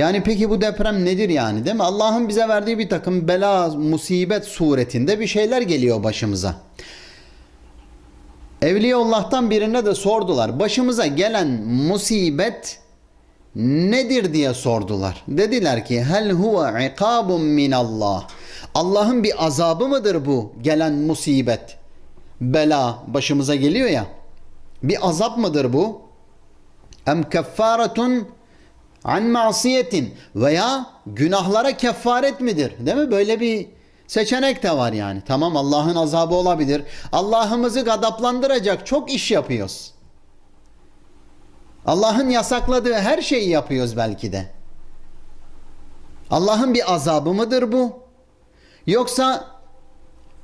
Yani peki bu deprem nedir yani değil mi? Allah'ın bize verdiği bir takım bela, musibet suretinde bir şeyler geliyor başımıza. Evliyaullah'tan birine de sordular. Başımıza gelen musibet nedir diye sordular. Dediler ki hel huve ikabun min Allah. Allah'ın bir azabı mıdır bu gelen musibet? Bela başımıza geliyor ya. Bir azap mıdır bu? Em keffaretun an masiyetin veya günahlara kefaret midir? Değil mi? Böyle bir seçenek de var yani. Tamam Allah'ın azabı olabilir. Allah'ımızı gadaplandıracak çok iş yapıyoruz. Allah'ın yasakladığı her şeyi yapıyoruz belki de. Allah'ın bir azabı mıdır bu? Yoksa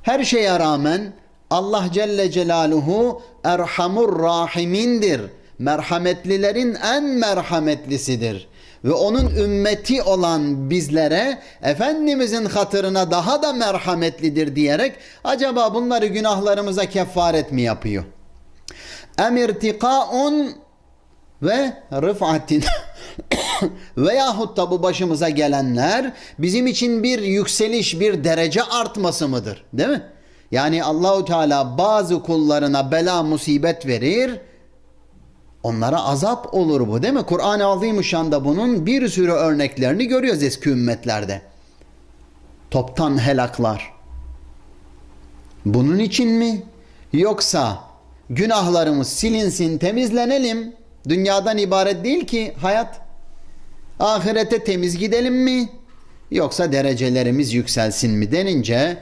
her şeye rağmen Allah Celle Celaluhu Erhamur Rahimindir. Merhametlilerin en merhametlisidir. Ve onun ümmeti olan bizlere Efendimizin hatırına daha da merhametlidir diyerek acaba bunları günahlarımıza kefaret mi yapıyor? Emirtikaun ve rıfatin veyahut da bu başımıza gelenler bizim için bir yükseliş, bir derece artması mıdır? Değil mi? Yani Allahu Teala bazı kullarına bela musibet verir. Onlara azap olur bu değil mi? Kur'an-ı Azimüşşan'da bunun bir sürü örneklerini görüyoruz eski ümmetlerde. Toptan helaklar. Bunun için mi? Yoksa günahlarımız silinsin, temizlenelim. Dünyadan ibaret değil ki hayat. Ahirete temiz gidelim mi? Yoksa derecelerimiz yükselsin mi denince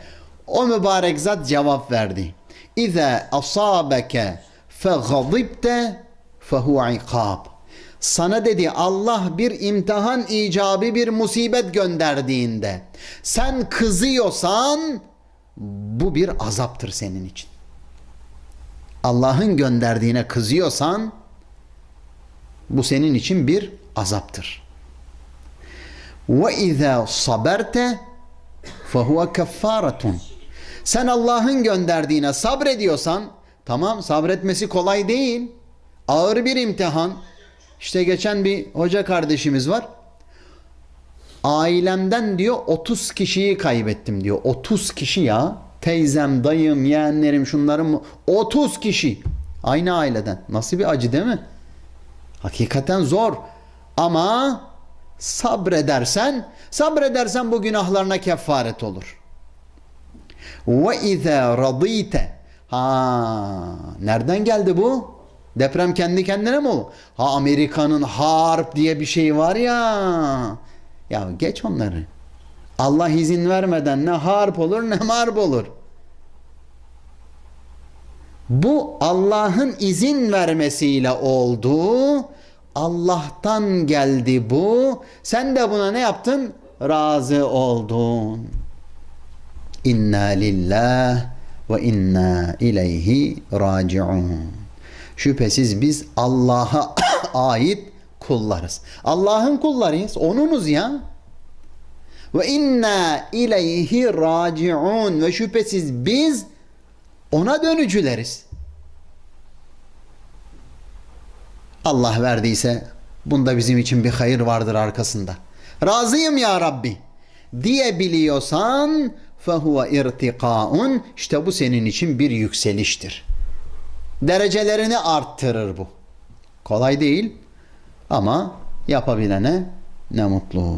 o mübarek zat cevap verdi. İza asabeke fegadibte fehu ikab. Sana dedi Allah bir imtihan icabı bir musibet gönderdiğinde sen kızıyorsan bu bir azaptır senin için. Allah'ın gönderdiğine kızıyorsan bu senin için bir azaptır. Ve izâ saberte fehuve keffaretun. Sen Allah'ın gönderdiğine sabrediyorsan tamam sabretmesi kolay değil. Ağır bir imtihan. İşte geçen bir hoca kardeşimiz var. Ailemden diyor 30 kişiyi kaybettim diyor. 30 kişi ya. Teyzem, dayım, yeğenlerim şunlarım 30 kişi. Aynı aileden. Nasıl bir acı değil mi? Hakikaten zor. Ama sabredersen, sabredersen bu günahlarına kefaret olur. Ve izâ radîte. Ha, nereden geldi bu? Deprem kendi kendine mi oldu? Ha Amerika'nın harp diye bir şey var ya. Ya geç onları. Allah izin vermeden ne harp olur ne marp olur. Bu Allah'ın izin vermesiyle oldu. Allah'tan geldi bu. Sen de buna ne yaptın? Razı oldun. İnna lillah ve inna ileyhi raciun. Şüphesiz biz Allah'a ait kullarız. Allah'ın kullarıyız. Onunuz ya. Ve inna ileyhi raciun ve şüphesiz biz ona dönücüleriz. Allah verdiyse bunda bizim için bir hayır vardır arkasında. Razıyım ya Rabbi diyebiliyorsan fehuve irtikaun işte bu senin için bir yükseliştir. Derecelerini arttırır bu. Kolay değil ama yapabilene ne mutlu.